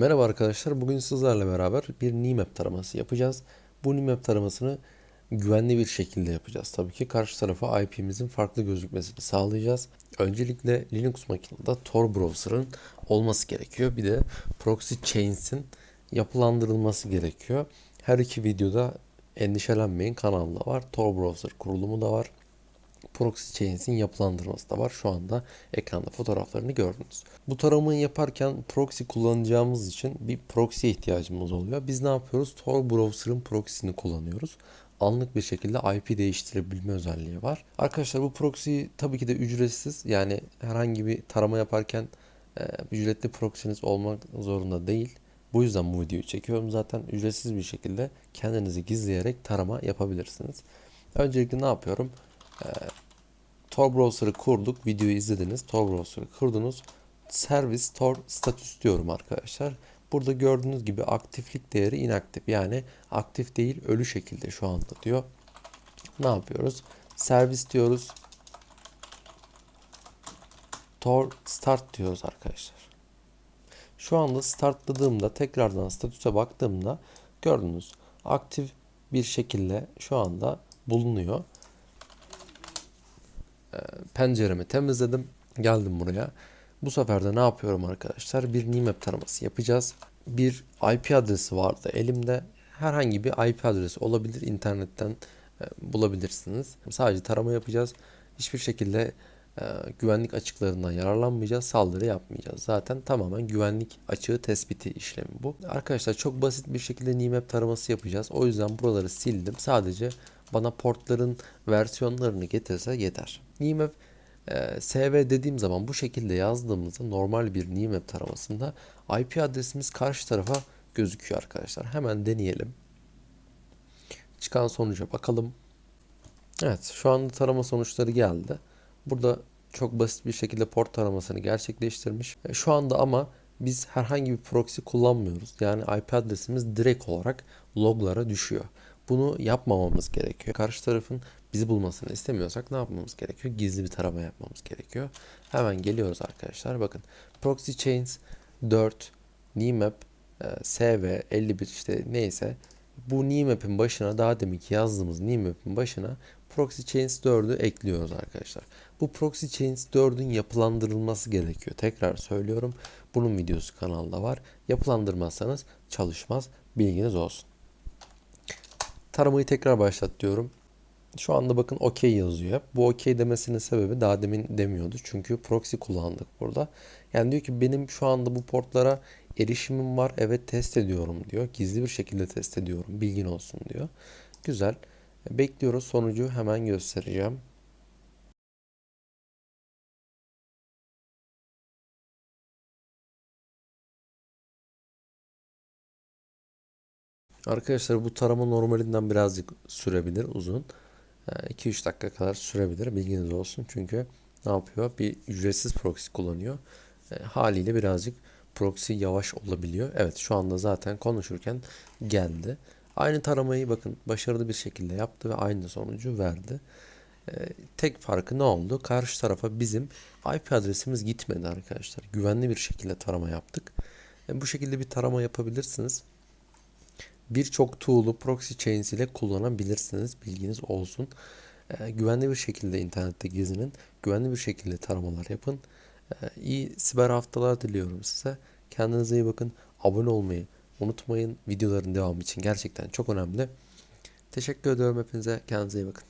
Merhaba arkadaşlar. Bugün sizlerle beraber bir NIMAP taraması yapacağız. Bu NIMAP taramasını güvenli bir şekilde yapacağız. Tabii ki karşı tarafa IP'mizin farklı gözükmesini sağlayacağız. Öncelikle Linux makinede Tor browser'ın olması gerekiyor. Bir de proxy chains'in yapılandırılması gerekiyor. Her iki videoda endişelenmeyin kanalda var. Tor browser kurulumu da var. Proxy Chains'in yapılandırması da var. Şu anda ekranda fotoğraflarını gördünüz. Bu taramayı yaparken proxy kullanacağımız için bir proxy ihtiyacımız oluyor. Biz ne yapıyoruz? Tor browser'ın proxy'ni kullanıyoruz. Anlık bir şekilde IP değiştirebilme özelliği var. Arkadaşlar bu proxy tabii ki de ücretsiz. Yani herhangi bir tarama yaparken e, ücretli proxy'niz olmak zorunda değil. Bu yüzden bu videoyu çekiyorum. Zaten ücretsiz bir şekilde kendinizi gizleyerek tarama yapabilirsiniz. Öncelikle ne yapıyorum? Tor browser'ı kurduk. Videoyu izlediniz. Tor browser'ı kurdunuz. Servis Tor status diyorum arkadaşlar. Burada gördüğünüz gibi aktiflik değeri inaktif. Yani aktif değil ölü şekilde şu anda diyor. Ne yapıyoruz? Servis diyoruz. Tor start diyoruz arkadaşlar. Şu anda startladığımda tekrardan statüse baktığımda gördünüz aktif bir şekilde şu anda bulunuyor penceremi temizledim. Geldim buraya. Bu sefer de ne yapıyorum arkadaşlar? Bir NIMAP taraması yapacağız. Bir IP adresi vardı elimde. Herhangi bir IP adresi olabilir. internetten e, bulabilirsiniz. Sadece tarama yapacağız. Hiçbir şekilde e, güvenlik açıklarından yararlanmayacağız. Saldırı yapmayacağız. Zaten tamamen güvenlik açığı tespiti işlemi bu. Arkadaşlar çok basit bir şekilde NIMAP taraması yapacağız. O yüzden buraları sildim. Sadece bana portların versiyonlarını getirse yeter. NIMAP e, SV dediğim zaman bu şekilde yazdığımızda normal bir NIMAP taramasında IP adresimiz karşı tarafa gözüküyor arkadaşlar. Hemen deneyelim. Çıkan sonuca bakalım. Evet şu anda tarama sonuçları geldi. Burada çok basit bir şekilde port taramasını gerçekleştirmiş. E, Şu anda ama biz herhangi bir proxy kullanmıyoruz. Yani IP adresimiz direkt olarak loglara düşüyor. Bunu yapmamamız gerekiyor. Karşı tarafın bizi bulmasını istemiyorsak ne yapmamız gerekiyor? Gizli bir tarama yapmamız gerekiyor. Hemen geliyoruz arkadaşlar. Bakın proxy chains 4 nmap e, sv 51 işte neyse bu nmap'in başına daha deminki yazdığımız nmap'in başına proxy chains 4'ü ekliyoruz arkadaşlar. Bu proxy chains 4'ün yapılandırılması gerekiyor. Tekrar söylüyorum. Bunun videosu kanalda var. Yapılandırmazsanız çalışmaz. Bilginiz olsun. Taramayı tekrar başlat diyorum. Şu anda bakın OK yazıyor. Bu OK demesinin sebebi daha demin demiyordu. Çünkü proxy kullandık burada. Yani diyor ki benim şu anda bu portlara erişimim var. Evet test ediyorum diyor. Gizli bir şekilde test ediyorum. Bilgin olsun diyor. Güzel. Bekliyoruz sonucu hemen göstereceğim. Arkadaşlar bu tarama normalinden birazcık sürebilir uzun. 2-3 dakika kadar sürebilir bilginiz olsun. Çünkü ne yapıyor? Bir ücretsiz proxy kullanıyor. E, haliyle birazcık proxy yavaş olabiliyor. Evet şu anda zaten konuşurken geldi. Aynı taramayı bakın başarılı bir şekilde yaptı ve aynı sonucu verdi. E, tek farkı ne oldu? Karşı tarafa bizim IP adresimiz gitmedi arkadaşlar. Güvenli bir şekilde tarama yaptık. Bu şekilde bir tarama yapabilirsiniz birçok tool'u proxy chains ile kullanabilirsiniz. Bilginiz olsun. Ee, güvenli bir şekilde internette gezinin. Güvenli bir şekilde taramalar yapın. Ee, iyi siber haftalar diliyorum size. Kendinize iyi bakın. Abone olmayı unutmayın. Videoların devamı için gerçekten çok önemli. Teşekkür ediyorum hepinize. Kendinize iyi bakın.